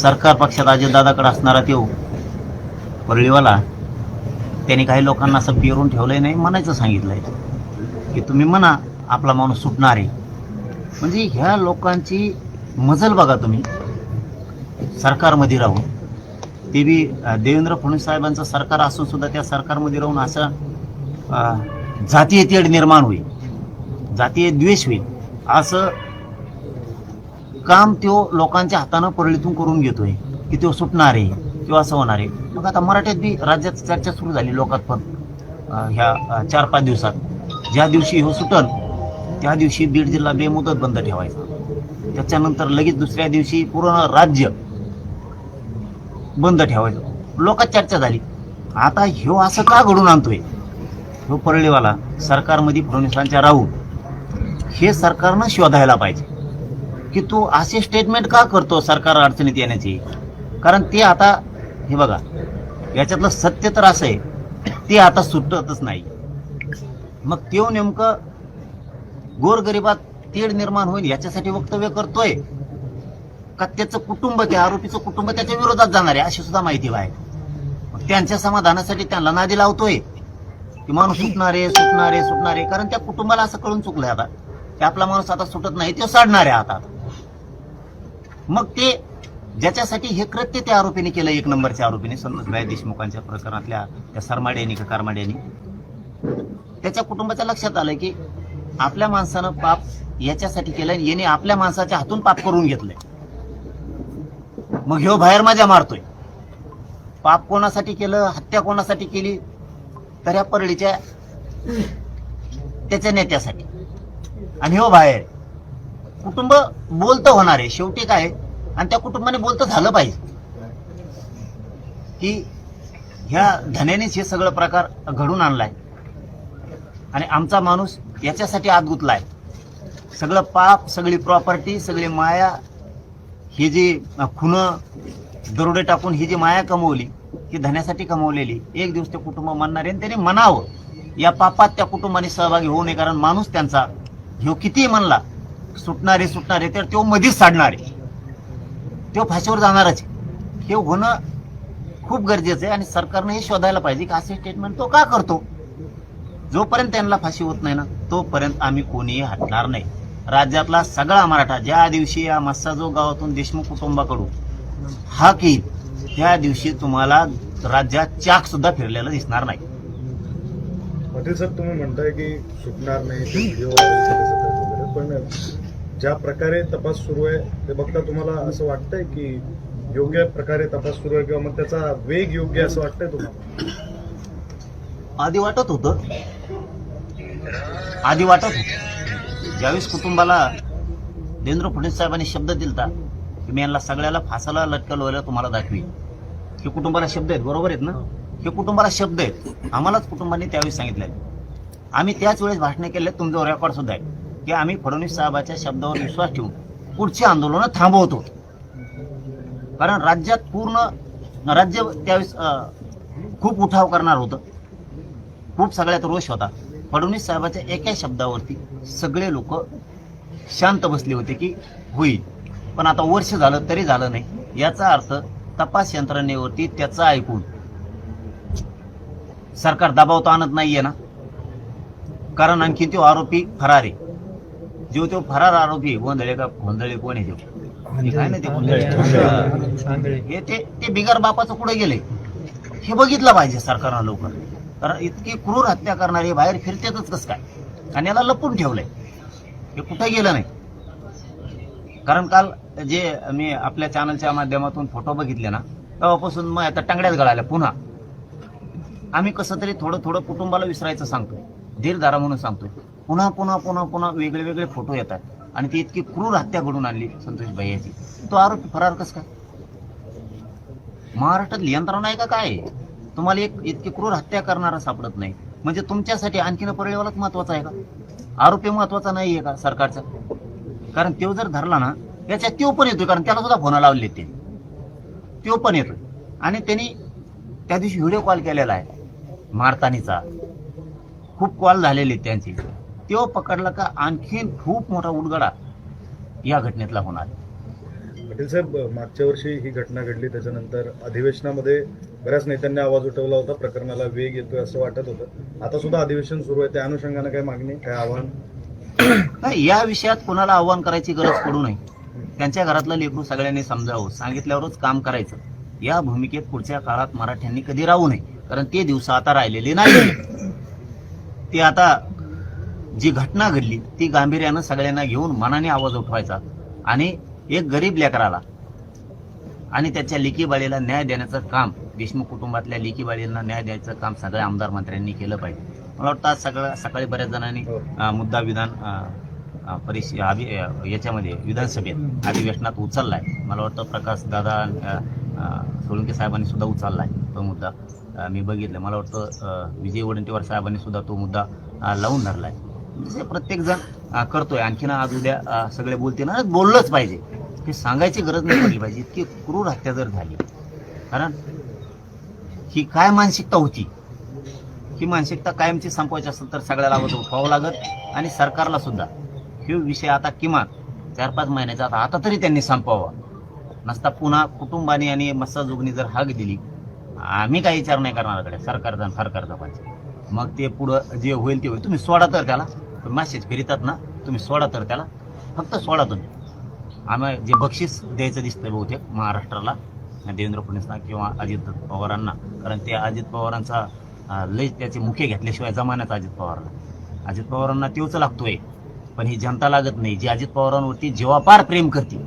सरकार पक्षात अजितदादाकडे असणारा तो वरळीवाला त्यांनी काही लोकांना असं पेरून आहे नाही म्हणायचं सांगितलं आहे की तुम्ही म्हणा आपला माणूस सुटणार आहे. म्हणजे ह्या लोकांची मजल बघा तुम्ही. सरकारमध्ये राहून. ते बी देवेंद्र फडणवीस साहेबांचं सरकार असून सुद्धा त्या सरकारमध्ये राहून असं जातीय तेढ निर्माण होईल. जातीय द्वेष होईल. असं काम त्यो लोकांच्या हातानं परळीतून करून घेतोय की तो सुटणार आहे किंवा असं होणार आहे मग आता मराठीत बी राज्यात चर्चा सुरू झाली लोकात पण ह्या चार पाच दिवसात. ज्या दिवशी हो सुटल त्या दिवशी बीड जिल्हा बेमुदत बंद ठेवायचा. त्याच्यानंतर लगेच दुसऱ्या दिवशी पूर्ण राज्य बंद ठेवायचं. लोकात चर्चा झाली. आता ह्यो असं का घडून आणतोय? ह्यो परळीवाला सरकारमध्ये फडणवीसांच्या राहून हे सरकारनं शोधायला पाहिजे. की तू असे स्टेटमेंट का करतो सरकार अडचणीत येण्याची? कारण ते आता हे बघा याच्यातलं सत्य तर असं आहे ते आता सुटतच नाही. मग त्यो नेमकं गोरगरिबात तेढ निर्माण होईल याच्यासाठी वक्तव्य करतोय? का त्याचं कुटुंब त्या आरोपीचं कुटुंब त्याच्या विरोधात जाणार आहे अशी सुद्धा माहिती आहे मग त्यांच्या समाधानासाठी त्यांना नादी लावतोय. की माणूस सुटणार आहे सुटणार आहे सुटणार आहे. कारण त्या कुटुंबाला असं कळून चुकलंय आता. की आपला माणूस आता सुटत नाही तो साडणार आहे आता. मग ते ज्याच्यासाठी हे कृत्य त्या आरोपीने केलं एक नंबरच्या आरोपीने संतोषभाई देशमुखांच्या प्रकरणातल्या त्या सरमाड्यानी का कारमाड्यानी त्याच्या कुटुंबाच्या लक्षात आलं की आपल्या माणसानं पाप याच्यासाठी केलं आणि याने आपल्या माणसाच्या हातून पाप करून घेतलंय. मग ह्यो बाहेर माझ्या मारतोय. पाप कोणासाठी केलं हत्या कोणासाठी केली तर या परळीच्या त्याच्या नेत्यासाठी. आणि ह्यो बाहेर. कुटुंब बोलतं होणार आहे. शेवटी काय आणि त्या कुटुंबाने बोलतं झालं पाहिजे. की ह्या धन्यानेच हे सगळं प्रकार घडून आणलाय. आणि आमचा माणूस याच्यासाठी आत गुतलाय. सगळं पाप सगळी प्रॉपर्टी सगळी माया ही जी खुनं दरोडे टाकून ही जी माया कमवली ही धन्यासाठी कमवलेली एक दिवस ते कुटुंब म्हणणार आहे आणि त्याने म्हणावं या पापात त्या कुटुंबाने सहभागी होऊ नये कारण माणूस त्यांचा ह्यो कितीही म्हणला सुटणारे सुटणारे तर तो मधीच साडणार आहे. तो फाशीवर जाणारच. हे होणं खूप गरजेचं आहे आणि सरकारनं हे शोधायला पाहिजे की असे स्टेटमेंट तो का करतो? जोपर्यंत त्यांना फाशी होत नाही ना तोपर्यंत आम्ही कोणीही हटणार नाही. राज्यातला सगळा मराठा ज्या दिवशी या मस्साजो गावातून देशमुख कुटुंबाकडून हाक येईल त्या दिवशी तुम्हाला राज्यात चाक सुद्धा फिरलेलं दिसणार नाही. पाटील साहेब तुम्ही म्हणताय की सुटणार नाही पण ज्या प्रकारे तपास सुरू आहे ते बघता तुम्हाला असं वाटतंय की योग्य प्रकारे तपास सुरू आहे किंवा मग त्याचा वेग योग्य असं वाटतंय तुम्हाला? आधी वाटत होतं. आधी वाटत होत. ज्यावेळेस कुटुंबाला देवेंद्र फडणवीस साहेबांनी शब्द दिलता की मी यांना सगळ्याला फासाला लटकल तुम्हाला दाखवी हे कुटुंबाला शब्द आहेत बरोबर आहेत ना? हे कुटुंबाला शब्द आहेत. आम्हालाच कुटुंबाने त्यावेळी सांगितले आम्ही त्याच वेळेस भाषणे केले तुमचं रेकॉर्ड सुद्धा आहे. की आम्ही फडणवीस साहेबाच्या शब्दावर विश्वास ठेवून पुढची आंदोलनं थांबवतो. कारण राज्यात पूर्ण राज्य त्यावेळेस खूप उठाव करणार होतं. खूप सगळ्यात रोष होता. फडणवीस साहेबाच्या एका शब्दावरती सगळे लोक शांत बसले होते की होईल. पण आता वर्ष झालं तरी झालं नाही. याचा अर्थ तपास यंत्रणेवरती त्याचं ऐकून सरकार दबाव तर आणत नाहीये ना. कारण आणखी तो आरोपी फरारी जो तो फरार आरोपी गोंधळे का गोंधळे कोण आहे तो? काय नाही ते गोंधळे? हे ते ते बिगर बापाचं कुठे गेले? हे बघितलं पाहिजे सरकारनं लवकर. कारण इतकी क्रूर हत्या करणारे बाहेर फिरतेतच कसं काय? आणि याला लपून ठेवलंय. हे कुठे गेलं नाही? कारण काल जे मी आपल्या चॅनलच्या माध्यमातून फोटो बघितले ना तेव्हापासून मग आता टांगड्यात गळाल्या पुन्हा. आम्ही कसं तरी थोडं थोडं कुटुंबाला विसरायचं सांगतोय. धीरधारा म्हणून सांगतोय. पुन्हा पुन्हा पुन्हा पुन्हा वेगळे वेगळे फोटो येतात. आणि ती इतकी क्रूर हत्या घडून आणली संतोष भैयाची तो आरोपी फरार कस काय? महाराष्ट्रात यंत्रणा आहे का काय? तुम्हाला एक इतकी क्रूर हत्या करणारा सापडत नाही. म्हणजे तुमच्यासाठी आणखीन पर्यावरणात महत्त्वाचा आहे का? आरोपी महत्त्वाचा नाही आहे का सरकारचा? कारण तो जर धरला ना याच्यात तो पण येतोय कारण त्याला सुद्धा फोन लावले ते. तो पण येतोय. आणि त्यांनी त्या दिवशी व्हिडिओ कॉल केलेला आहे मारतानीचा. खूप कॉल झालेले आहेत त्यांचे. तो पकडला का आणखीन खूप मोठा उडगडा या घटनेतला होणार. पाटील साहेब मागच्या वर्षी ही घटना घडली त्याच्यानंतर अधिवेशनामध्ये बऱ्याच नेत्यांनी आवाज उठवला होता प्रकरणाला वेग येतोय असं वाटत होतं. आता सुद्धा अधिवेशन सुरू आहे त्या अनुषंगानं काय मागणी काय आव्हान? नाही या विषयात कोणाला आव्हान करायची गरज पडू नये. त्यांच्या घरातलं लेकरू सगळ्यांनी समजावं सांगितल्यावरच काम करायचं. या भूमिकेत पुढच्या काळात मराठ्यांनी कधी राहू नये कारण ते दिवस आता राहिलेले नाही ते आता जी घटना घडली ती गांभीर्यानं सगळ्यांना घेऊन मनाने आवाज उठवायचा आणि एक गरीब लेकराला आणि त्याच्या लेकी बाळीला न्याय देण्याचं काम देशमुख कुटुंबातल्या लेकी बाळींना न्याय द्यायचं काम सगळ्या आमदार मंत्र्यांनी केलं पाहिजे. मला वाटतं आज सगळं सकाळी बऱ्याच जणांनी हो. मुद्दा विधान परिष याच्यामध्ये विधानसभेत अधिवेशनात उचललाय. मला वाटतं प्रकाश दादा सोळंके साहेबांनी सुद्धा उचललाय तो मुद्दा. मी बघितलं. मला वाटतं विजय वडंतेवार साहेबांनी सुद्धा तो मुद्दा लावून धरलाय. प्रत्येक जण करतोय. आणखीन आज उद्या सगळे बोलतील ना बोललंच पाहिजे. हे सांगायची गरज नाही पडली पाहिजे. इतकी क्रूर हत्या जर झाली. कारण ही काय मानसिकता होती? ही मानसिकता कायमची संपवायची असेल तर सगळ्याला आवाज उठवावं लागत आणि सरकारला सुद्धा. हे विषय आता किमान चार पाच महिन्याचा आता आता तरी त्यांनी संपवावा. नसता पुन्हा कुटुंबाने आणि मस्साजोगनी जर हाक दिली आम्ही काही विचार नाही करणार सरकारचा सरकारचा पाहिजे मग ते पुढं जे होईल ते होईल. तुम्ही सोडा तर त्याला. मेसेज फिरतात ना तुम्ही सोडा तर त्याला. फक्त सोडा तुम्ही. आम्ही जे बक्षीस द्यायचं दिसतंय बहुतेक महाराष्ट्राला देवेंद्र फडणवीसना किंवा अजित पवारांना. कारण ते अजित पवारांचा लय त्याचे मुखे घेतल्याशिवाय जमान्यात अजित पवारला. अजित पवारांना तेवच लागतोय. पण ही जनता लागत नाही. जी अजित पवारांवरती जेव्हापार प्रेम करते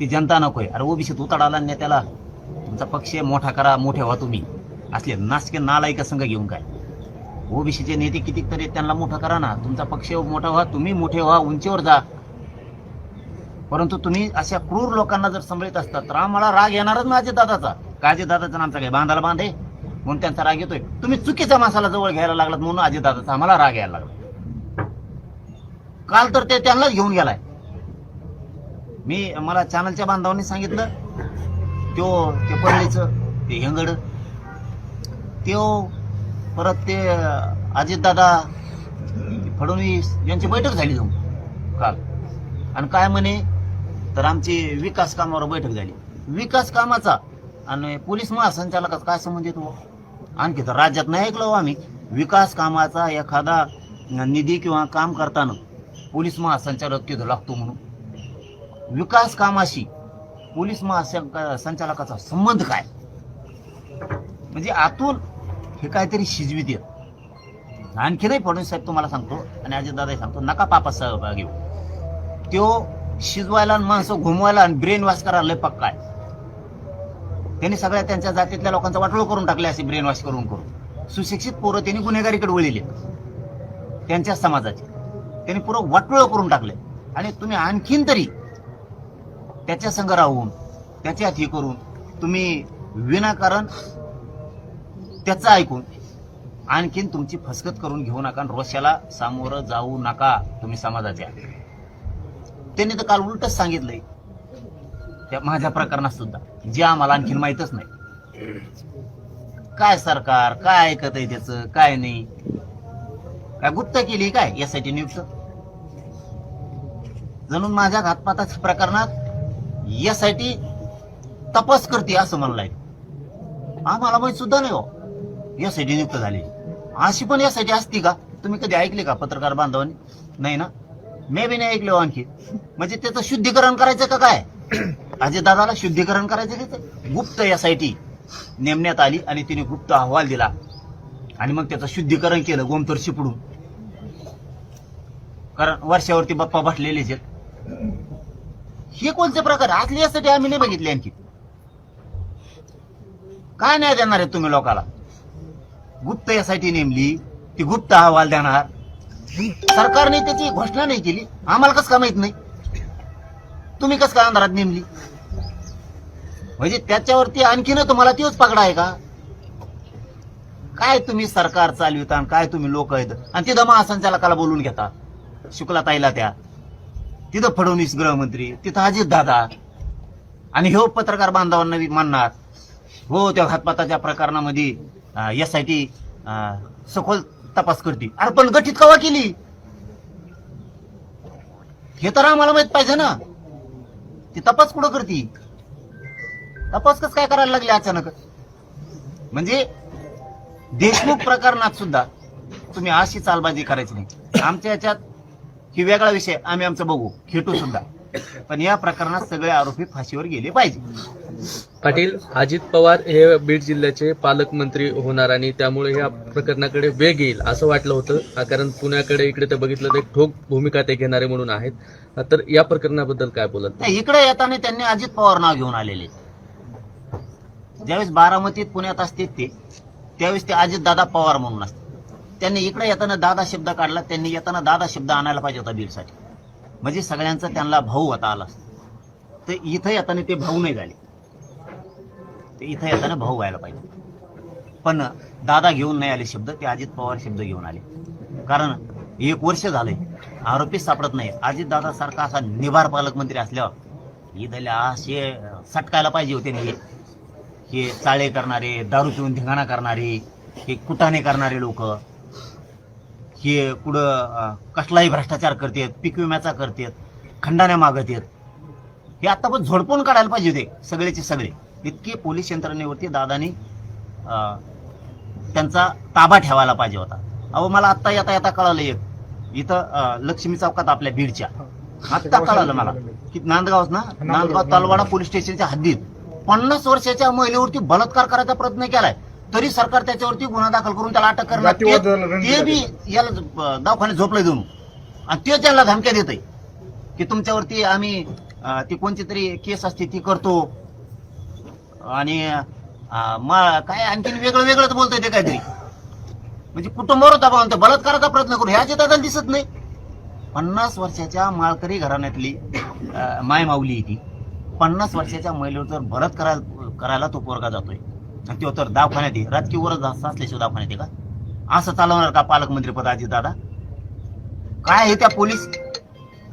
ती जनता नकोय. अरे ओबीसीत उताडाला नेत्याला तुमचा पक्ष मोठा करा मोठे व्हा तुम्ही. असले नासके नालायका संघ घेऊन काय? ओबीसीचे नेते कितीतरी त्यांना मोठा करा ना. तुमचा पक्ष मोठा व्हा तुम्ही मोठे व्हा उंचीवर जा. परंतु तुम्ही अशा क्रूर लोकांना जर समजत असतात तर आम्हाला राग येणारच ना दादाचा का दादाचा आमचा काय बांधाला बांधे? म्हणून त्यांचा राग येतोय. तुम्ही चुकीच्या माणसाला जवळ घ्यायला लागलात म्हणून दादाचा आम्हाला राग यायला लागला. काल तर ते त्यांनाच घेऊन गेलाय. मी मला चॅनलच्या बांधवांनी सांगितलं त्यो ते पडलीच ते हेंगड. त्यो परत ते अजितदादा फडणवीस यांची बैठक झाली जाऊन काल. आणि काय म्हणे तर आमची विकास कामावर बैठक झाली. विकास कामाचा आणि पोलीस महासंचालकाचा काय संबंध येतो आणखी तर राज्यात नाही ऐकलो आम्ही. विकास कामाचा एखादा निधी किंवा काम करताना पोलीस महासंचालक तिथं लागतो म्हणून. विकास कामाशी पोलीस महासंचालकाचा संबंध काय? म्हणजे आतून हे काहीतरी शिजवी दे आणखीनही फडणवीस साहेब तुम्हाला सांगतो आणि अजितदादाही सांगतो नका पापात सहभाग घेऊ त्यो शिजवायला आणि माणसं घुमवायला आणि ब्रेन वॉश करायला लय पक्का आहे. त्यांनी सगळ्या त्यांच्या जातीतल्या लोकांचा वाटोळ करून टाकले असे ब्रेन वॉश करून करून. सुशिक्षित पोरं त्यांनी गुन्हेगारीकडे वळलेली त्यांच्या समाजाचे. त्यांनी पुरं वाटोळ करून टाकले आणि तुम्ही आणखीन तरी त्याच्या संग राहून त्याच्यात हे करून तुम्ही विनाकारण त्याचं ऐकून. आणखीन तुमची फसगत करून घेऊ नका आणि रोषाला सामोरं जाऊ नका तुम्ही समाजाच्या. त्यांनी तर काल उलटच सांगितलंय. त्या माझ्या प्रकरणात सुद्धा जे आम्हाला आणखीन माहीतच नाही. काय सरकार काय ऐकत आहे त्याचं काय नाही? काय गुप्त केली काय यासाठी नियुक्त जणून माझ्या घातपाताच्या प्रकरणात यासाठी तपास करते असं म्हणलंय. आम्हाला माहीत सुद्धा नाही हो. यासाठी नियुक्त झाली. अशी पण यासाठी असती का? तुम्ही कधी ऐकले का पत्रकार बांधवांनी? नाही ना? मे बी नाही ऐकले हो आणखी. म्हणजे त्याचं शुद्धीकरण करायचं का काय? अजय दादाला शुद्धीकरण करायचं का गुप्त यासाठी नेमण्यात आली आणि तिने गुप्त अहवाल दिला. आणि मग त्याचं शुद्धीकरण केलं गोमतर शिपडून. कारण वर्षावरती बाप्पा बसलेलेच आहेत. हे कोणते प्रकार असले यासाठी आम्ही नाही बघितले आणखी. काय नाही देणार आहे तुम्ही लोकाला? गुप्त यासाठी नेमली ती गुप्त अहवाल देणार. सरकारने त्याची घोषणा नाही केली. आम्हाला कसं का माहीत नाही? तुम्ही कस का अंधारात नेमली? म्हणजे त्याच्यावरती आणखीन तुम्हाला तीच पकडा आहे का? काय तुम्ही सरकार चालविता आणि काय तुम्ही लोक आहेत? आणि तिथं महासंचालकाला बोलून घेता. शुक्ला ताईला त्या तिथं फडणवीस गृहमंत्री तिथं अजित दादा. आणि ह्यो पत्रकार बांधवांना मानणार. हो त्या घातपाताच्या प्रकरणामध्ये एस आय टी सखोल तपास करते. अरे पण गठीत कवा केली? हे तर आम्हाला माहीत पाहिजे ना. ती तपास कुठं करते? तपास कस काय करायला लागले अचानक? म्हणजे देशमुख प्रकरणात सुद्धा तुम्ही अशी चालबाजी करायची नाही. आमच्या याच्यात ही वेगळा विषय आम्ही आमचं बघू. खेटू सुद्धा. पण या प्रकरणात सगळे आरोपी फाशीवर गेले पाहिजे. पाटील अजित पवार हे बीड जिल्ह्याचे पालकमंत्री होणार आणि त्यामुळे या प्रकरणाकडे वेग येईल असं वाटलं होतं. कारण पुण्याकडे इकडे तर बघितलं तर ठोक भूमिका ते घेणारे म्हणून आहेत. तर या प्रकरणाबद्दल काय बोलत इकडे येताना त्यांनी अजित पवार नाव घेऊन आलेले. ज्यावेळेस बारामतीत पुण्यात असते ते त्यावेळेस ते अजित दादा पवार म्हणून असतात त्यांनी इकडे येताना दादा शब्द काढला त्यांनी येताना दादा शब्द आणायला पाहिजे होता बीडसाठी. म्हणजे सगळ्यांचा त्यांना भाऊ आता आला तर इथं येताना ते भाऊ नाही झाले. ते इथं येताना भाऊ व्हायला पाहिजे. पण दादा घेऊन नाही आले शब्द ते अजित पवार शब्द घेऊन आले. कारण एक वर्ष झालंय आरोपी सापडत नाही. अजित दादा सारखा असा निभार पालकमंत्री असल्यावर इथल्या असे सटकायला पाहिजे होते नाही हे. चाळे करणारे दारू पिऊन धिंगाणा करणारे हे कुटाणे करणारे लोक. हे कुठं कसलाही भ्रष्टाचार करतेत पीक विम्याचा करतेत खंडाने मागत आहेत हे आता पण झोडपून काढायला पाहिजे होते सगळेचे सगळे. इतके पोलीस यंत्रणेवरती दादानी अं, त्यांचा ताबा ठेवायला पाहिजे होता. अहो मला आत्ता येता येता कळालं एक. इथं लक्ष्मी चौकात आपल्या बीडच्या. आत्ता कळालं मला. की नांदगाव ना? नांदगाव तलवाडा पोलीस स्टेशनच्या हद्दीत पन्नास वर्षाच्या महिलेवरती बलात्कार करायचा प्रयत्न केलाय. तरी सरकार त्याच्यावरती गुन्हा दाखल करून त्याला अटक करणार. ते- बी याला दवाखान्यात झोपले देऊन. आणि ते त्यांना धमक्या देत की तुमच्यावरती आम्ही ती कोणती तरी केस असते ती करतो. आणि मा- काय आणखीन वेगळं वेगळंच बोलतोय ते काहीतरी. म्हणजे कुटुंबावर दबाव आणतो बलात्काराचा प्रयत्न करू. ह्याचे दादा दिसत नाही. पन्नास वर्षाच्या माळकरी घराण्यातली अं, माय माऊली ती. पन्नास वर्षाच्या महिलेवर जर बरत करायला करायला तो पोरगा जातोय. आणि तो तर दवाखान्यात आहे. वरच असल्याशिवाय दवाखान्यात आहे का? असं चालवणार का पालकमंत्री पद दादा? काय आहे त्या पोलीस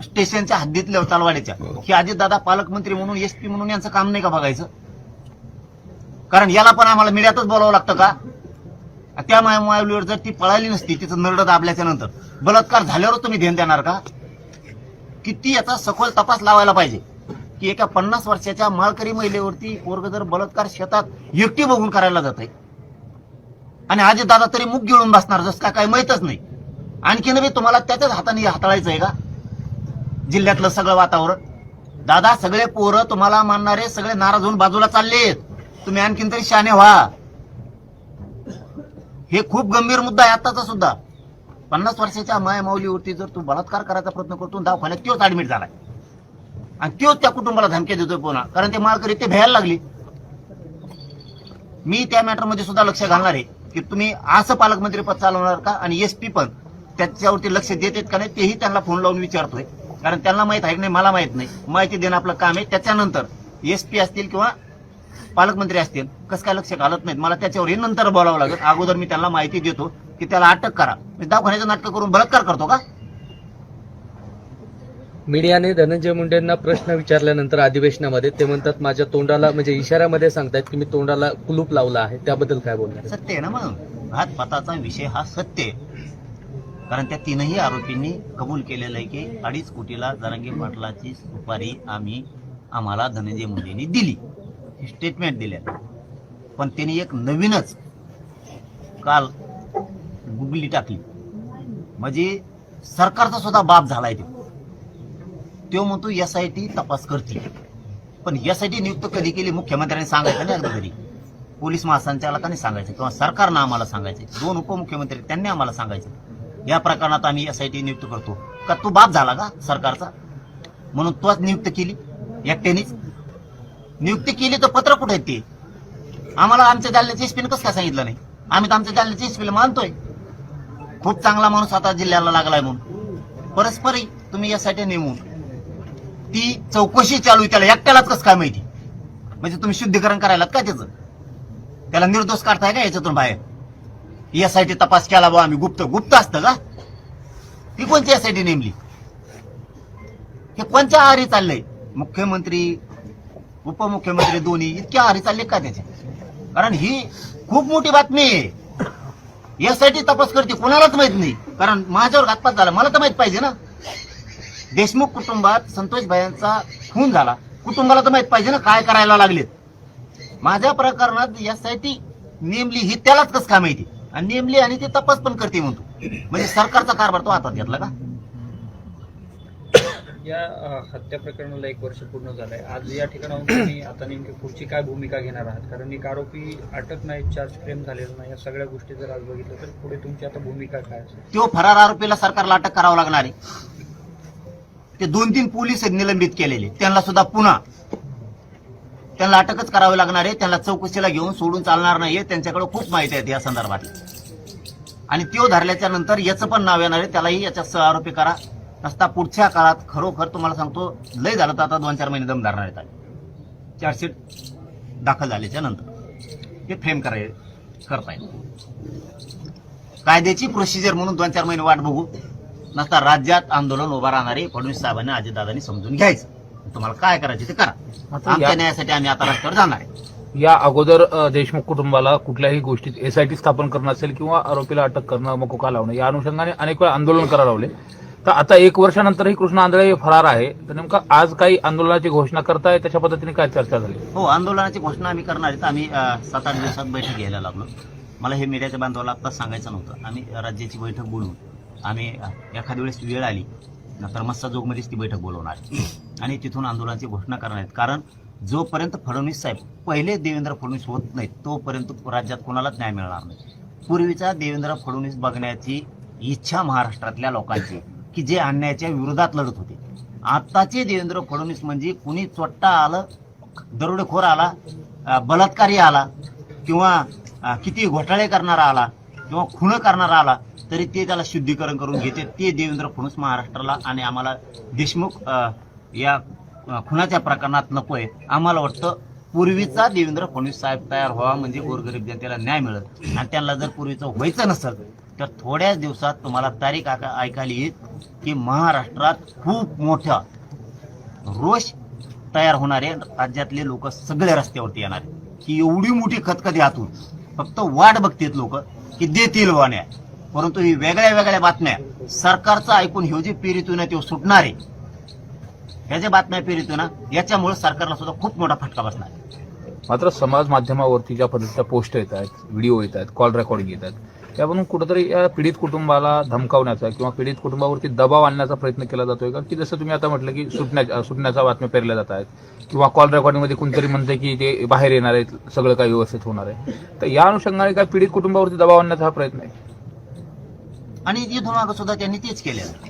स्टेशनच्या हद्दीतल्या तालवाडीच्या की अजित दादा पालकमंत्री म्हणून एसपी म्हणून यांचं काम नाही का बघायचं? कारण याला पण आम्हाला मीडियातच बोलावं लागतं का? त्या माय- जर ती पळाली नसती तिचं नरड दाबल्याच्या नंतर बलात्कार झाल्यावर तुम्ही ध्यान देणार का? किती याचा सखोल तपास लावायला पाहिजे की एका पन्नास वर्षाच्या माळकरी महिलेवरती वर्ग जर बलात्कार शेतात एकटी बघून करायला जात आहे. आणि आजी दादा तरी मुख गिळून बसणार जसं काय काही माहीतच नाही. आणखीन बी तुम्हाला त्याच्याच हाताने हाताळायचं आहे का? जिल्ह्यातलं सगळं वातावरण. दादा सगळे पोरं तुम्हाला मानणारे सगळे नाराज होऊन बाजूला चाललेत. तुम्ही आणखीन तरी शाने व्हा. हे खूप गंभीर मुद्दा आहे आताचा सुद्धा. पन्नास वर्षाच्या माय माऊलीवरती जर तू बलात्कार करायचा प्रयत्न करतो दवाखान्यात तोच ऍडमिट झालाय. आणि तोच त्या कुटुंबाला धमक्या देतोय पुन्हा कारण ते माळकरी ते भ्यायला लागली. मी त्या मॅटरमध्ये सुद्धा लक्ष घालणार आहे की तुम्ही असं पालकमंत्री पद चालवणार का आणि एस पी पण त्याच्यावरती लक्ष देत आहेत का नाही तेही त्यांना फोन लावून विचारतोय. कारण त्यांना माहीत आहे की नाही मला माहीत नाही. माहिती देणं आपलं काम आहे. त्याच्यानंतर एस पी असतील किंवा पालकमंत्री असतील कसं काय लक्ष घालत नाहीत? मला त्याच्यावरही नंतर बोलावं लागेल. अगोदर मी त्यांना माहिती देतो की त्याला अटक करा. मी दवाखान्याचं नाटक करून बलात्कार करतो का? मीडियाने धनंजय मुंडेंना प्रश्न विचारल्यानंतर अधिवेशनामध्ये ते म्हणतात माझ्या तोंडाला म्हणजे इशाऱ्यामध्ये सांगतायत की मी तोंडाला कुलूप लावला आहे. त्याबद्दल काय बोलणार? सत्य आहे ना मग घातपाताचा विषय हा सत्य आहे. कारण त्या तीनही आरोपींनी कबूल केलेलं आहे की अडीच कोटीला जरांगे पाटलाची सुपारी आम्ही आम्हाला धनंजय मुंडेंनी दिली. स्टेटमेंट दिल्या. पण त्यांनी एक नवीनच काल गुगली टाकली. म्हणजे सरकारचा सुद्धा बाप झालाय तो. तो म्हणतो एस आय टी तपास करतील. पण एस आय टी नियुक्त कधी केली? मुख्यमंत्र्यांनी सांगायचं नाही एकदा घरी पोलीस महासंचालकांनी सांगायचं किंवा सरकारनं आम्हाला सांगायचं. दोन उपमुख्यमंत्री त्यांनी आम्हाला सांगायचं. या प्रकरणात आम्ही एस आय टी नियुक्त करतो. का तो बाप झाला का सरकारचा? म्हणून तोच नियुक्त केली. एकट्यानेच. नियुक्ती केली तर पत्र कुठे आहेत ते? आम्हाला आमच्या जालन्याच्या एसपीने कसं काय सांगितलं नाही? आम्ही तर आमच्या जालन्याच्या एसपीला मानतोय. खूप चांगला माणूस आता जिल्ह्याला लागलाय म्हणून. परस्परही तुम्ही यासाठी नेमून ती चौकशी चालू आहे त्याला एकट्यालाच कसं काय माहिती? म्हणजे तुम्ही शुद्धीकरण करायला का त्याचं? त्याला निर्दोष काढताय का याच्यातून बाहेर? यासाठी तपास केला बा आम्ही गुप्त गुप्त असतं का? ती कोणती यासाठी नेमली? हे कोणत्या आहारी चाललंय? मुख्यमंत्री उपमुख्यमंत्री दोन्ही इतक्या आहारी चालले का त्याचे? कारण ही खूप मोठी बातमी आहे. यासाठी तपास करते कोणालाच माहीत नाही. कारण माझ्यावर घातपात झाला मला तर माहीत पाहिजे ना. देशमुख कुटुंबात संतोष भायांचा खून झाला. कुटुंबाला तर माहीत पाहिजे ना काय करायला लागलेत. माझ्या प्रकरणात यासाठी नेमली ही त्यालाच कस का माहिती? आणि नेमली आणि ते तपास पण करते म्हणतो. म्हणजे सरकारचा कारभार तो हातात घेतला का? या हत्या प्रकरणाला एक वर्ष पूर्ण झालंय. आज या ठिकाणाहून तुम्ही आता नेमकी पुढची काय भूमिका घेणार आहात? कारण एक आरोपी अटक नाही चार्ज फ्रेम झालेला नाही या सगळ्या गोष्टी जर आज बघितलं तर पुढे तुमची आता भूमिका काय असेल? तो फरार आरोपीला सरकारला अटक करावं लागणार आहे. ते दोन तीन पोलीस आहेत निलंबित केलेले. त्यांना सुद्धा पुन्हा त्यांना अटकच करावी लागणार आहे. त्यांना चौकशीला घेऊन सोडून चालणार नाहीये. त्यांच्याकडे खूप माहिती आहे या संदर्भात आणि तो धरल्याच्या नंतर याचं पण नाव येणार आहे. त्यालाही याच्या सह आरोपी करा. नसता पुढच्या काळात खरोखर तुम्हाला सांगतो लय झालं तर आता दोन चार महिने दम धरणार आहेत चार्जशीट दाखल झाल्याच्यानंतर. ते फ्रेम कराय करता येईल कायद्याची प्रोसिजर म्हणून दोन चार महिने वाट बघू. नसता राज्यात आंदोलन उभा राहणारे फडणवीस साहेबांनी अजितदादांनी समजून घ्यायचं. तुम्हाला काय करायचं ते करा. आमच्या न्यायासाठी आम्ही आता रस्त्यावर जाणार आहे. या अगोदर देशमुख कुटुंबाला कुठल्याही गोष्टीत एसआयटी स्थापन करणं असेल किंवा आरोपीला अटक करणं मकोका लावणं या अनुषंगाने अनेक वेळा आंदोलन करायला लावले. तर आता एक वर्षानंतरही कृष्ण आंधळे फरार आहे. तर नेमका आज काही आंदोलनाची घोषणा करताय त्याच्या पद्धतीने काय चर्चा झाली? हो आंदोलनाची घोषणा आम्ही करणार तर आम्ही सात आठ दिवसात बैठक घ्यायला लागलो. मला हे मीडियाच्या बांधवाला आत्ताच सांगायचं नव्हतं. आम्ही राज्याची बैठक बोलून आम्ही एखाद्या वेळेस वेळ आली नंतर मस्साजोगमध्येच ती बैठक बोलवणार आणि तिथून आंदोलनाची घोषणा करणार आहेत. कारण जोपर्यंत फडणवीस साहेब पहिले देवेंद्र फडणवीस होत नाहीत तोपर्यंत राज्यात कोणालाच न्याय मिळणार नाही. पूर्वीचा देवेंद्र फडणवीस बघण्याची इच्छा महाराष्ट्रातल्या लोकांची की जे अन्यायाच्या विरोधात लढत होते. आत्ताचे देवेंद्र फडणवीस म्हणजे कुणी चोट्टा आलं दरोडेखोर आला बलात्कारी आला किंवा किती घोटाळे करणारा आला किंवा खुणं करणारा आला तरी ते त्याला शुद्धीकरण करून घेते. ते देवेंद्र फडणवीस महाराष्ट्राला आणि आम्हाला देशमुख या खुणाच्या खुनाच्या प्रकरणात आहे आम्हाला वाटतं पूर्वीचा देवेंद्र फडणवीस साहेब तयार व्हावा म्हणजे गोरगरीब जनतेला न्याय मिळत आणि त्यांना जर पूर्वीचं व्हायचं नसेल तर थोड्याच दिवसात तुम्हाला तारीख ऐकायला येईल. की महाराष्ट्रात खूप मोठा रोष तयार होणारे राज्यातले लोक सगळे रस्त्यावरती येणार की एवढी मोठी खतखती आतून फक्त वाट बघतेत लोक की देतील वाण्या परंतु ही वेगळ्या वेगळ्या बातम्या सरकारचं ऐकून ह्यो जे पेरीतून आहे सुटणारे सुटणार आहे. ह्या ज्या बातम्या पेरीतून ना याच्यामुळे सरकारला सुद्धा खूप मोठा फटका बसणार आहे. मात्र समाज माध्यमावरती ज्या पद्धतीच्या पोस्ट येत आहेत व्हिडिओ येत आहेत कॉल रेकॉर्डिंग येत आहेत त्यावरून कुठंतरी या पीडित कुटुंबाला धमकावण्याचा किंवा पीडित कुटुंबावरती दबाव आणण्याचा प्रयत्न केला जातोय का? की जसं तुम्ही आता म्हटलं की सुटण्याच्या सुटण्याच्या बातम्या पेरल्या जात आहेत किंवा कॉल रेकॉर्डिंगमध्ये कोणतरी म्हणते की ते बाहेर येणार आहेत सगळं काही व्यवस्थित होणार आहे. तर या अनुषंगाने काय पीडित कुटुंबावरती दबाव आणण्याचा हा प्रयत्न आहे? आणि इथून सुद्धा त्यांनी तेच केलेलं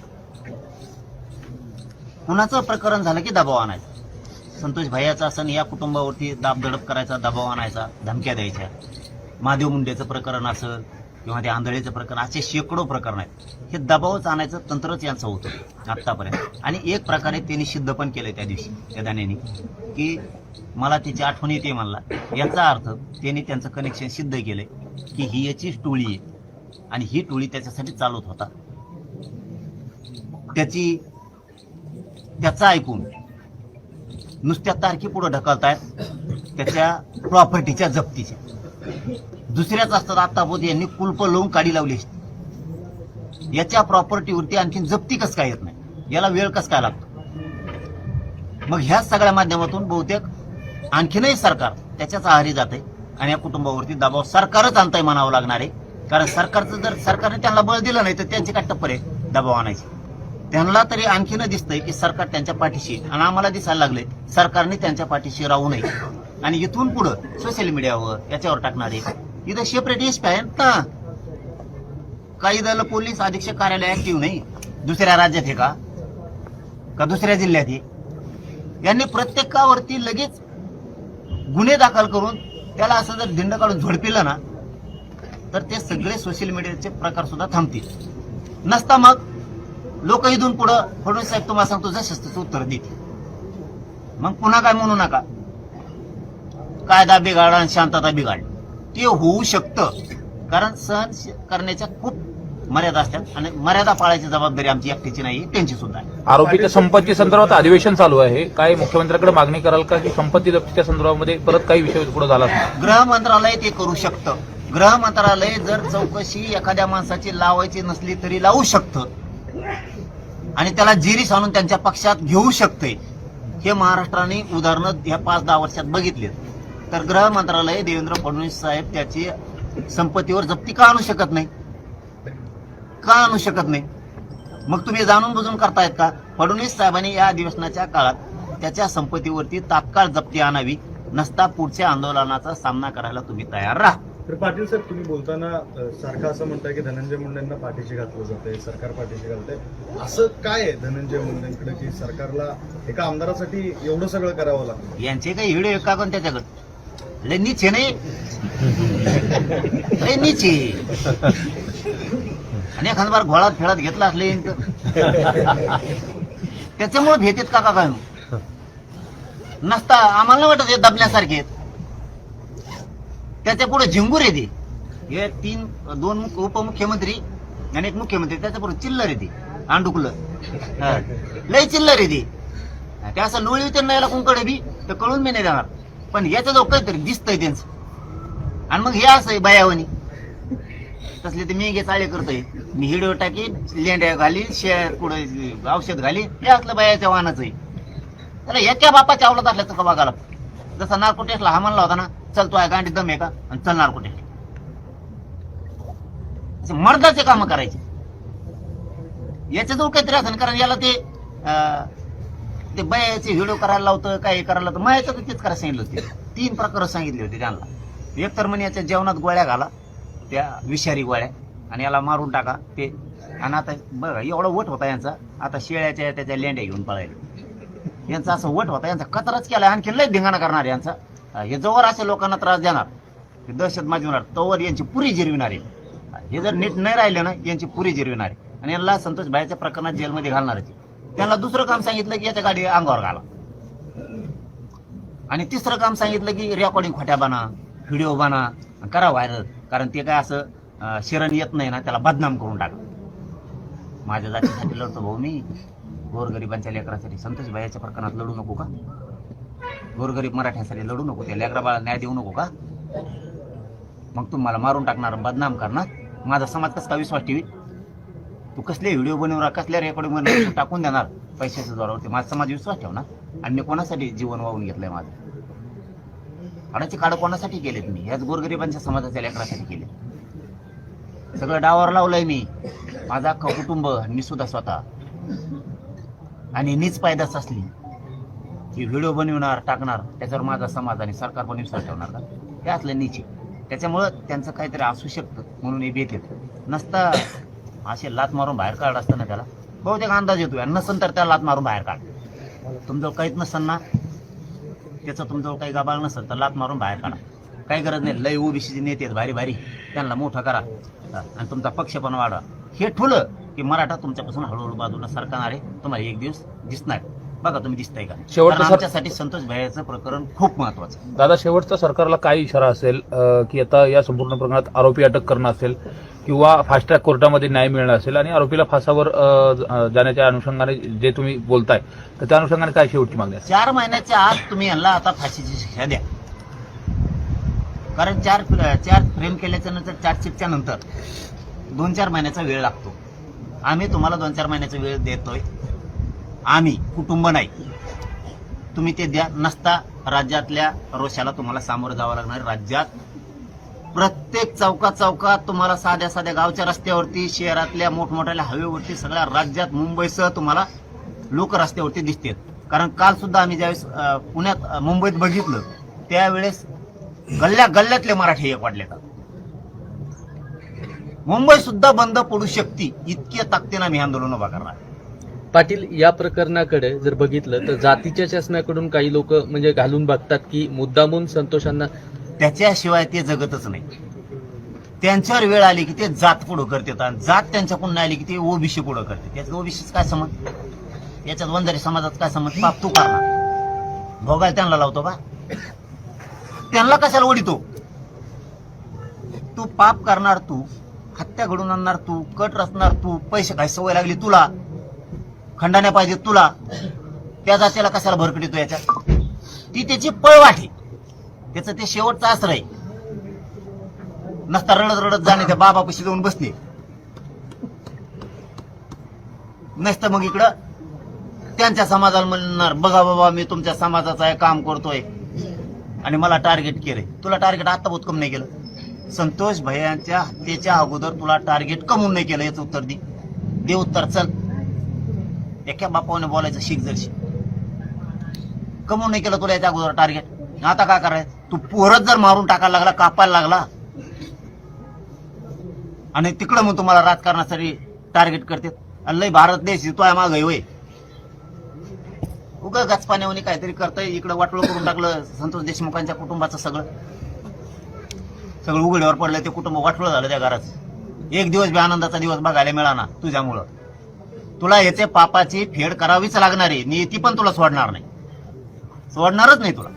कुणाचं प्रकरण झालं की दबाव आणायचा? संतोष भैयाचा असं या कुटुंबावरती दाबदडप करायचा दबाव आणायचा धमक्या द्यायच्या. महादेव मुंडेचं प्रकरण असं किंवा ते आंधळीचं प्रकरण असे शेकडो प्रकरण आहेत. हे दबावच आणायचं तंत्रच यांचं होतं आत्तापर्यंत. आणि एक प्रकारे त्यांनी सिद्ध पण केलं त्या दिवशी त्या दाण्याने की मला त्याची आठवण येते म्हणला. याचा अर्थ त्यांनी त्यांचं कनेक्शन सिद्ध केलंय की ही याची टोळी आहे. आणि ही टोळी त्याच्यासाठी चालवत होता. त्याची त्याचं ऐकून नुसत्या तारखे पुढे ढकलतायत त्याच्या प्रॉपर्टीच्या जप्तीच्या दुसऱ्याच असतात आत्तापोत यांनी कुलप लावून काढी लावली याच्या प्रॉपर्टीवरती आणखीन जप्ती कस काय येत नाही? याला वेळ कस काय लागतो? मग ह्या सगळ्या माध्यमातून बहुतेक आणखीनही सरकार त्याच्याच आहारी जाते आणि या कुटुंबावरती दबाव सरकारच आणताय म्हणावं लागणार आहे. कारण सरकारचं जर सरकारने त्यांना बळ दिलं नाही तर त्यांची काय टप्पर आहे दबाव आणायची? त्यांना तरी आणखीन दिसतंय की सरकार त्यांच्या पाठीशी आणि आम्हाला दिसायला लागले सरकारने त्यांच्या पाठीशी राहू नये. आणि इथून पुढं सोशल मीडियावर याच्यावर टाकणारे इथं सेपरेट आहे ना. काही दल पोलीस अधीक्षक कार्यालय ऍक्टिव्ह नाही दुसऱ्या राज्यात आहे का? का दुसऱ्या जिल्ह्यात आहे? यांनी प्रत्येकावरती लगेच गुन्हे दाखल करून त्याला असं जर धिंड काढून झोडपिलं ना तर ते सगळे सोशल मीडियाचे प्रकार सुद्धा थांबतील. नसता मग लोक इथून पुढं फडणवीस साहेब तुम्हाला सांगतो जसं तसं उत्तर देतील. मग पुन्हा काय म्हणू नका? कायदा बिघाड आणि शांतता बिघाड. ते होऊ शकतं. कारण सहन करण्याच्या खूप मर्यादा असतात आणि मर्यादा पाळायची जबाबदारी आमची एकटीची नाही त्यांची सुद्धा आहे. आरोपीच्या संपत्ती संदर्भात अधिवेशन चालू आहे. काय मुख्यमंत्र्यांकडे मागणी कराल का की संपत्ती जप्तीच्या संदर्भामध्ये परत काही विषय पुढे झाला? गृह मंत्रालय ते करू शकतं. गृह मंत्रालय जर चौकशी एखाद्या माणसाची लावायची नसली तरी लावू शकतं. आणि त्याला जिरीस आणून त्यांच्या पक्षात घेऊ शकते हे महाराष्ट्राने उदाहरणं ह्या पाच दहा वर्षात बघितले तर गृह मंत्रालय देवेंद्र फडणवीस साहेब त्याची संपत्तीवर जप्ती का आणू शकत नाही? का आणू शकत नाही? मग तुम्ही जाणून बुजून करतायत का? फडणवीस साहेबांनी या अधिवेशनाच्या काळात त्याच्या संपत्तीवरती तात्काळ जप्ती आणावी नसता पुढच्या आंदोलनाचा सामना करायला तुम्ही तयार राहा. तर पाटील साहेब तुम्ही बोलताना सारखं असं म्हणताय की धनंजय मुंडेंना पाठीशी घातलं जातंय सरकार पाठीशी घालतंय. असं काय आहे धनंजय मुंडेंकडे की सरकारला एका आमदारासाठी एवढं सगळं करावं लागतं? यांचे काही व्हिडिओ का कोण त्याच्याकडे लय नीचे नाही. लय नीचे. आणि एखादा घोळात फेळात घेतला असले त्याच्यामुळे भेटेत का काय नसता आम्हाला वाटत हे दबण्यासारखे त्याच्या पुढे झिंगूर येते. हे तीन दोन मुख- उपमुख्यमंत्री आणि एक मुख्यमंत्री त्याच्या पुढे चिल्लर येते. आंडुकलं. लय चिल्लर येते. ते असं लोळी त्यांना नाही कुंकडे बी तर कळून मी नाही देणार. पण याचा जो काहीतरी दिसतंय त्यांचं. आणि मग हे असं आहे बायावणी तसले ते मी घे चाळे करतोय. मी हिडो टाकी लेंड्या घाली शेर कुठं औषध घाली हे असलं बायाच्या वाहनाचं आहे. त्याला याच्या बापाच्या आवडत असल्याचं का बघायला? जसा नार्को हा म्हणला होता ना चल तो आहे गांडी दम आहे का? आणि चल नार्को मर्दाचे काम करायचे. याच्याजवळ काहीतरी असं कारण याला ते अं, ते बायाचे व्हिडिओ करायला लावतं काय करायला लावतं. मायाचं तर तेच करायला सांगितलं होते. तीन प्रकार सांगितले होते त्यांना. एक तर म्हणे याच्या जेवणात गोळ्या घाला त्या विषारी गोळ्या आणि याला मारून टाका. ते आणि आता बघा एवढा वट होता यांचा. आता शेळ्याच्या त्याच्या लेंड्या घेऊन पळायला. यांचा असं वट होता. यांचा कचराच केला. आणखी लय धिंगाणा करणार यांचा. हे जवळ असे लोकांना त्रास देणार. हे दहशत होणार तोवर यांची पुरी जिरविणार. आहे हे जर नीट नाही राहिले ना यांची पुरी जिरविणार. आहे आणि यांना संतोष भाईच्या प्रकरणात जेलमध्ये घालणार आहे त्यांना दुसरं काम सांगितलं की याच्या गाडी अंगावर घाला. आणि तिसरं काम सांगितलं की रेकॉर्डिंग खोट्या बना व्हिडिओ बना करा व्हायरल कारण ते काय असं शिरण येत नाही ना त्याला बदनाम करून टाका. माझ्या जातीसाठी लढतो भाऊ मी. गोरगरिबांच्या लेकरासाठी. संतोष भाईच्या प्रकरणात लढू नको का? गोरगरीब मराठ्यांसाठी लढू नको. त्या लेकराबाला न्याय देऊ नको का? मग तुम्हाला मारून टाकणार बदनाम करणार. माझा समाज कसा विश्वास ठेवी तू कसले व्हिडिओ बनवणार कसल्या रेकॉर्डिंग बनवणार टाकून देणार पैशाच्या जोरावरती. माझा समाज विश्वास ठेवणार आणि मी कोणासाठी जीवन वाहून घेतलंय माझं? हाडाचे काढ कोणासाठी केलेत मी? याच गोरगरिबांच्या समाजाच्या लेकरासाठी केले सगळं डावावर लावलंय मी. माझा अख्खं कुटुंब निसुद्धा मी सुद्धा स्वतः. आणि नीच पायदास असली की व्हिडिओ बनवणार टाकणार त्याच्यावर माझा समाज आणि सरकार पण विश्वास ठेवणार का? ते असलं नीचे त्याच्यामुळं त्यांचं काहीतरी असू शकतं म्हणून हे बेत येत नसता असे लात मारून बाहेर काढ असतं ना त्याला? बहुतेक अंदाज येतोय आणि नसन तर त्याला लात मारून बाहेर काढ. तुमजवळ काहीच नसन ना? त्याचं तुमजवळ काही गाबाळ नसेल तर लात मारून बाहेर काढा. काही गरज नाही. लय ओबीसीचे नेते भारी भारी. त्यांना मोठं करा. आणि तुमचा पक्ष पण वाढवा. हे ठुलं की मराठा तुमच्यापासून हळूहळू बाजूला सरकणार आहे. तुम्हाला एक दिवस दिसणार. बघा तुम्ही दिसताय का? सर- आमच्यासाठी संतोष भैयाचं प्रकरण खूप महत्वाचं. दादा शेवटचा सरकारला काय इशारा असेल की आता या संपूर्ण प्रकरणात आरोपी अटक करणं असेल? किंवा फास्ट ट्रॅक कोर्टामध्ये न्याय मिळणार असेल आणि आरोपीला फासावर जाण्याच्या अनुषंगाने जे तुम्ही बोलताय तर त्या अनुषंगाने काय शेवटची मागणी चार महिन्याच्या आत तुम्ही यांना आता फाशीची शिक्षा द्या. कारण चार चार फ्रेम केल्याच्यानंतर चार्जशीटच्या नंतर दोन चार महिन्याचा वेळ लागतो. आम्ही तुम्हाला दोन चार महिन्याचा वेळ देतोय. आम्ही कुटुंब नाही. तुम्ही ते द्या. नसता राज्यातल्या रोषाला तुम्हाला सामोरं जावं लागणार. राज्यात प्रत्येक चौकात चौकात तुम्हाला साध्या साध्या गावच्या रस्त्यावरती शहरातल्या मोठमोठ्या हवेवरती सगळ्या राज्यात मुंबईसह तुम्हाला लोक रस्त्यावरती दिसतात कारण काल सुद्धा आम्ही ज्यावेळेस पुण्यात मुंबईत बघितलं त्यावेळेस गल्ल्या गल्ल्यातले मराठी एक वाढले का मुंबई सुद्धा बंद पडू शकते इतक्या ताकदीनं आम्ही आंदोलन उभा करणार. पाटील या प्रकरणाकडे जर बघितलं तर जातीच्या शासनाकडून काही लोक म्हणजे घालून बघतात की मुद्दामून संतोषांना त्याच्याशिवाय ते जगतच नाही. त्यांच्यावर वेळ आली की ते जात पुढं करतात आणि जात त्यांच्याकडून आली की ते ओबीसी पुढं करते त्याच्यात ओबीसीच काय समज? याच्यात वंजारी समाजात काय समज? पाप तू करणार. भोगायला त्यांना लावतो का? त्यांना कशाला ओढितो? तू पाप करणार तू हत्या घडून आणणार तू कट रचणार तू पैसे काय सवय लागली तुला खंडाण्या पाहिजे तुला त्या जातीला कशाला भरकटितो याच्यात? ती त्याची पळवाटी त्याचं ते शेवटचं आहे नसता रडत रडत जाणे त्या बाबापाशी जाऊन बसणे. नसतं मग इकडं. त्यांच्या समाजाला म्हणणार बघा बाबा मी तुमच्या समाजाचं आहे काम करतोय. आणि मला टार्गेट केलंय. तुला टार्गेट आता बहुत कम नाही केलं. संतोष भैयांच्या हत्येच्या अगोदर तुला टार्गेट कमून नाही केलं याचं उत्तर दे. दे उत्तर चल. एका बापाने बोलायचं शिक जरशी. कमून नाही केलं तुला याच्या अगोदर टार्गेट आता काय करायचं? तू पोहरत जर मारून टाकायला लागला कापायला लागला आणि तिकडं मग तुम्हाला राजकारणासाठी टार्गेट करते लय भारत देश तो आहे माग होय. उगा गचपाण्यावनी काहीतरी करतय इकडं वाटोळ करून टाकलं संतोष देशमुखांच्या कुटुंबाचं सगळं. सगळं उघड्यावर पडलं ते कुटुंब वाटोळ झालं त्या घरात. एक दिवस बी आनंदाचा दिवस बघायला मिळाला तुझ्यामुळं. तुला याचे पापाची फेड करावीच लागणार आहे. नियती पण तुला सोडणार नाही. सोडणारच नाही तुला.